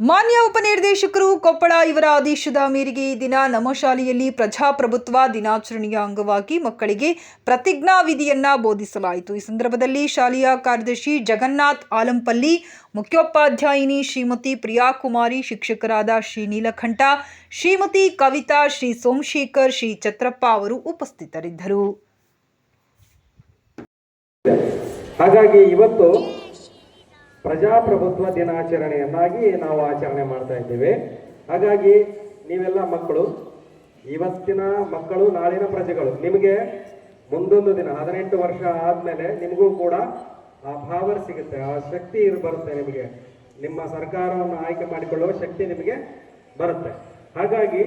ನಿರ್ದೇಶಕರು ಕೊಪ್ಪಳ ಇವರ ಆದೇಶದ ಮೇರೆಗೆ ಈ ದಿನ ನಮ್ಮ ಶಾಲೆಯಲ್ಲಿ ಪ್ರಜಾಪ್ರಭುತ್ವ ದಿನಾಚರಣೆಯ ಅಂಗವಾಗಿ ಮಕ್ಕಳಿಗೆ ಪ್ರತಿಜ್ಞಾ ವಿಧಿಯನ್ನ ಬೋಧಿಸಲಾಯಿತು. ಈ ಸಂದರ್ಭದಲ್ಲಿ ಶಾಲೆಯ ಕಾರ್ಯದರ್ಶಿ ಜಗನ್ನಾಥ್ ಆಲಂಪಲ್ಲಿ, ಮುಖ್ಯೋಪಾಧ್ಯಾಯಿನಿ ಶ್ರೀಮತಿ ಪ್ರಿಯಾಕುಮಾರಿ, ಶಿಕ್ಷಕರಾದ ಶ್ರೀ ನೀಲಕಂಠ, ಶ್ರೀಮತಿ ಕವಿತಾ, ಶ್ರೀ ಸೋಮಶೇಖರ್, ಶ್ರೀ ಛತ್ರಪ್ಪ ಅವರು ಉಪಸ್ಥಿತರಿದ್ದರು. ಹಾಗಾಗಿ ಇವತ್ತು ಪ್ರಜಾಪ್ರಭುತ್ವ ದಿನಾಚರಣೆಯನ್ನಾಗಿ ನಾವು ಆಚರಣೆ ಮಾಡ್ತಾ ಇದ್ದೇವೆ. ಹಾಗಾಗಿ ನೀವೆಲ್ಲ ಮಕ್ಕಳು, ಇವತ್ತಿನ ಮಕ್ಕಳು, ನಾಳಿನ ಪ್ರಜೆಗಳು, ನಿಮಗೆ ಮುಂದೊಂದು ದಿನ, ಹದಿನೆಂಟು ವರ್ಷ ಆದಮೇಲೆ ನಿಮಗೂ ಕೂಡ ಆ ಪವರ್ ಸಿಗುತ್ತೆ, ಆ ಶಕ್ತಿ ಇರ್ ಬರುತ್ತೆ ನಿಮಗೆ. ನಿಮ್ಮ ಸರ್ಕಾರವನ್ನು ಆಯ್ಕೆ ಮಾಡಿಕೊಳ್ಳುವ ಶಕ್ತಿ ನಿಮಗೆ ಬರುತ್ತೆ. ಹಾಗಾಗಿ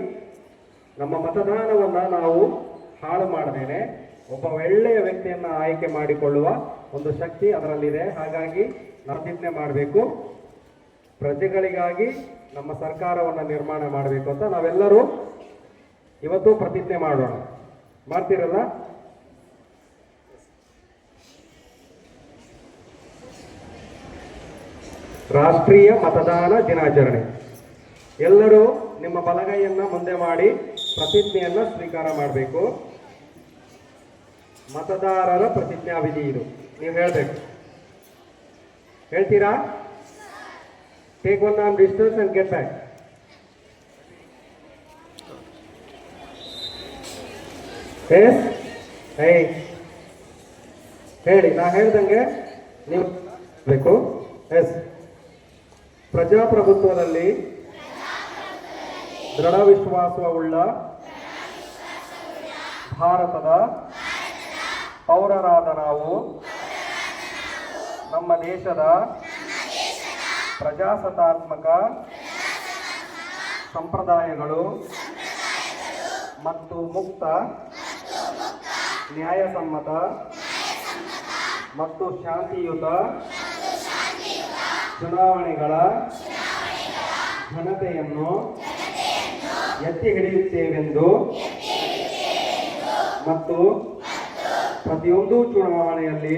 ನಮ್ಮ ಮತದಾನವನ್ನ ನಾವು ಹಾಳು ಮಾಡದೇನೆ. ಒಬ್ಬ ಒಳ್ಳೆಯ ವ್ಯಕ್ತಿಯನ್ನ ಆಯ್ಕೆ ಮಾಡಿಕೊಳ್ಳುವ ಒಂದು ಶಕ್ತಿ ಅದರಲ್ಲಿದೆ. ಹಾಗಾಗಿ ಪ್ರತಿಜ್ಞೆ ಮಾಡಬೇಕು. ಪ್ರಜೆಗಳಿಗಾಗಿ ನಮ್ಮ ಸರ್ಕಾರವನ್ನು ನಿರ್ಮಾಣ ಮಾಡಬೇಕು ಅಂತ ನಾವೆಲ್ಲರೂ ಇವತ್ತು ಪ್ರತಿಜ್ಞೆ ಮಾಡೋಣ. ಮಾಡ್ತೀರಲ್ಲ? ರಾಷ್ಟ್ರೀಯ ಮತದಾನ ದಿನಾಚರಣೆ. ಎಲ್ಲರೂ ನಿಮ್ಮ ಬಲಗೈಯನ್ನು ಮುಂದೆ ಮಾಡಿ ಪ್ರತಿಜ್ಞೆಯನ್ನ ಸ್ವೀಕಾರ ಮಾಡಬೇಕು. ಮತದಾರರ ಪ್ರತಿಜ್ಞಾವಿಧಿ ಇದು. ನೀವು ಹೇಳಬೇಕು. ಹೇಳ್ತೀರಾ? Take one on distance and get back yes ಹೇ ಹೇಳಿ, ನಾ ಹೇಳ್ದಂಗೆ ನೀವು ಬೇಕು ಎಸ್ ಪ್ರಜಾಪ್ರಭುತ್ವದಲ್ಲಿ ದೃಢ ವಿಶ್ವಾಸವುಳ್ಳ ಭಾರತದ ಪೌರರಾದ ನಾವು ನಮ್ಮ ದೇಶದ ಪ್ರಜಾಸತ್ತಾತ್ಮಕ ಸಂಪ್ರದಾಯಗಳು ಮತ್ತು ಮುಕ್ತ ನ್ಯಾಯಸಮ್ಮತ ಮತ್ತು ಶಾಂತಿಯುತ ಚುನಾವಣೆಗಳ ಘನತೆಯನ್ನು ಎತ್ತಿ ಹಿಡಿಯುತ್ತೇವೆಂದು ಮತ್ತು ಪ್ರತಿಯೊಂದು ಚುನಾವಣೆಯಲ್ಲಿ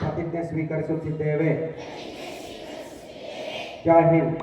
ಪ್ರತಿಜ್ಞೆ ಸ್ವೀಕರಿಸುತ್ತಿದ್ದೇವೆ ಜೈ ಹಿಂದ್